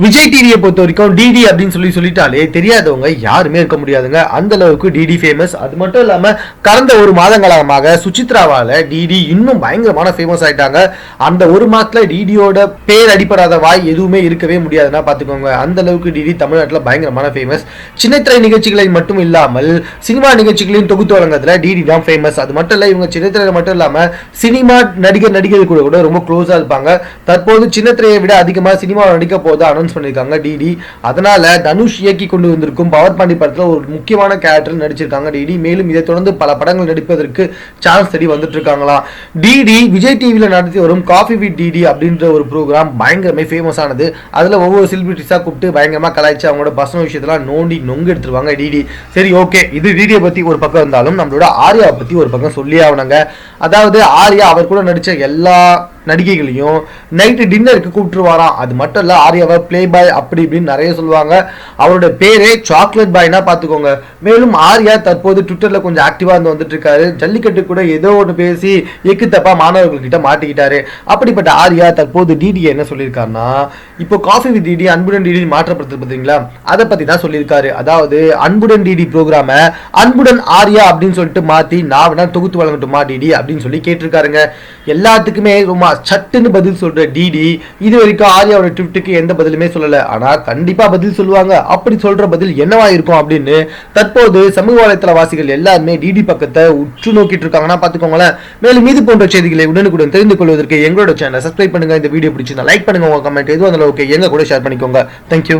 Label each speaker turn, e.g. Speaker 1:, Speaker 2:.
Speaker 1: விஜய் டிவியை பொறுத்த வரைக்கும் டிடி அப்படின்னு சொல்லி சொல்லிட்டாலே தெரியாதவங்க யாருமே இருக்க முடியாதுங்க. அந்த அளவுக்கு டிடி ஃபேமஸ் அது மட்டும் இல்லாமல் கடந்த ஒரு மாதங்காலமாக சுச்சித்ராவால் டிடி இன்னும் பயங்கரமான ஃபேமஸ் ஆயிட்டாங்க. அந்த ஒரு மாதத்தில் டிடியோட பேர் அடிப்படாத வாய் எதுவுமே இருக்கவே முடியாதுன்னா பார்த்துக்கோங்க. அந்த அளவுக்கு டிடி தமிழ்நாட்டில் பயங்கரமான ஃபேமஸ் சின்னத்திரை நிகழ்ச்சிகளை மட்டும் இல்லாமல் சினிமா நிகழ்ச்சிகளையும் தொகுத்து வழங்குறதுல டிடி தான் ஃபேமஸ் அது மட்டும் இல்லை இவங்க சின்னத்திரையில் மட்டும் இல்லாமல் சினிமா நடிகர் நடிகர்கள் கூட கூட ரொம்ப க்ளோஸாக இருப்பாங்க. தற்போது சின்னத்திரையை விட அதிகமாக சினிமாவில் நடிக்க போது அனௌன்ஸ் பண்ணியிருக்காங்க டிடி அதனால தனுஷ் இயக்கி கொண்டு வந்திருக்கும் பவர் பாண்டி படத்தில் ஒரு முக்கியமான கேரக்டர் நடிச்சிருக்காங்க டிடி மேலும் இதை தொடர்ந்து பல படங்கள் நடிப்பதற்கு சான்ஸ் தேடி வந்துட்டு இருக்காங்களா டிடி விஜய் டிவியில் நடத்தி வரும் காஃபி வித் டிடி அப்படின்ற ஒரு ப்ரோக்ராம் பயங்கரமே ஃபேமஸ் ஆனது. அதில் ஒவ்வொரு செலிபிரிட்டிஸாக கூப்பிட்டு பயங்கரமாக கலாய்ச்சி அவங்களோட பர்சனல் விஷயத்தெல்லாம் நோண்டி நொங்கு எடுத்துருவாங்க டிடி சரி ஓகே. இது டிடியை பற்றி ஒரு பக்கம் இருந்தாலும் நம்மளோட ஆர்யாவை பற்றி ஒரு பக்கம் சொல்லியே ஆகணுங்க. அதாவது ஆர்யா அவர் கூட நடித்த எல்லா நடிகைகளையும் நைட்டு டின்னருக்கு கூப்பிட்டுருவாராம் அது மட்டும் இல்லை ஆர்யாவை ப்ளே பாய் அப்படி இப்படின்னு நிறைய சொல்லுவாங்க. அவரோட பேரே சாக்லேட் பாய்னா பார்த்துக்கோங்க. மேலும் ஆர்யா தற்போது ட்விட்டரில் கொஞ்சம் ஆக்டிவாக இருந்து வந்துட்டு இருக்காரு ஜல்லிக்கட்டு கூட ஏதோ ஒன்று பேசி எக்கு தப்பா மாணவர்கள்கிட்ட மாட்டிக்கிட்டாரு. அப்படிப்பட்ட ஆர்யா தற்போது டிடி என்ன சொல்லியிருக்காருன்னா இப்போ காஃபி வித் டிடி அன்புடன் டிடி மாற்றப்படுத்து பார்த்தீங்களா? அதை பற்றி தான் சொல்லியிருக்காரு. அதாவது அன்புடன் டிடி ப்ரோக்ராமை அன்புடன் ஆர்யா அப்படின்னு சொல்லிட்டு மாற்றி நான் வேணா தொகுத்து வழங்கட்டுமா டிடி அப்படின்னு சொல்லி கேட்டிருக்காருங்க. எல்லாத்துக்குமே ரொம்ப சட்டுன்னு பதில் சொல்ற டிடி இது வரைக்கும் ஆர்யாவோட ட்விட்டுக்கு எந்த பதிலுமே சொல்லல. ஆனா கண்டிப்பா பதில் சொல்லுவாங்க. அப்படி சொல்ற பதில் என்னவா இருக்கும் அப்படின்னு தற்போது சமூக வலைத்தள வாசிகள் எல்லாருமே டிடி பக்கத்தை உற்று நோக்கிட்டு இருக்காங்கன்னா பாத்துக்கோங்களேன் மேலும் இது போன்ற செய்திகளை உடனுக்குடன் தெரிந்து கொள்வதற்கு எங்களோட சேனலை சப்ஸ்கிரைப் பண்ணுங்க. இந்த வீடியோ பிடிச்சிருந்தா லைக் பண்ணுங்க உங்க கமெண்ட் எதுவும் அந்த ஓகே எங்க கூட ஷேர் பண்ணிக்கோங்க. தேங்க்யூ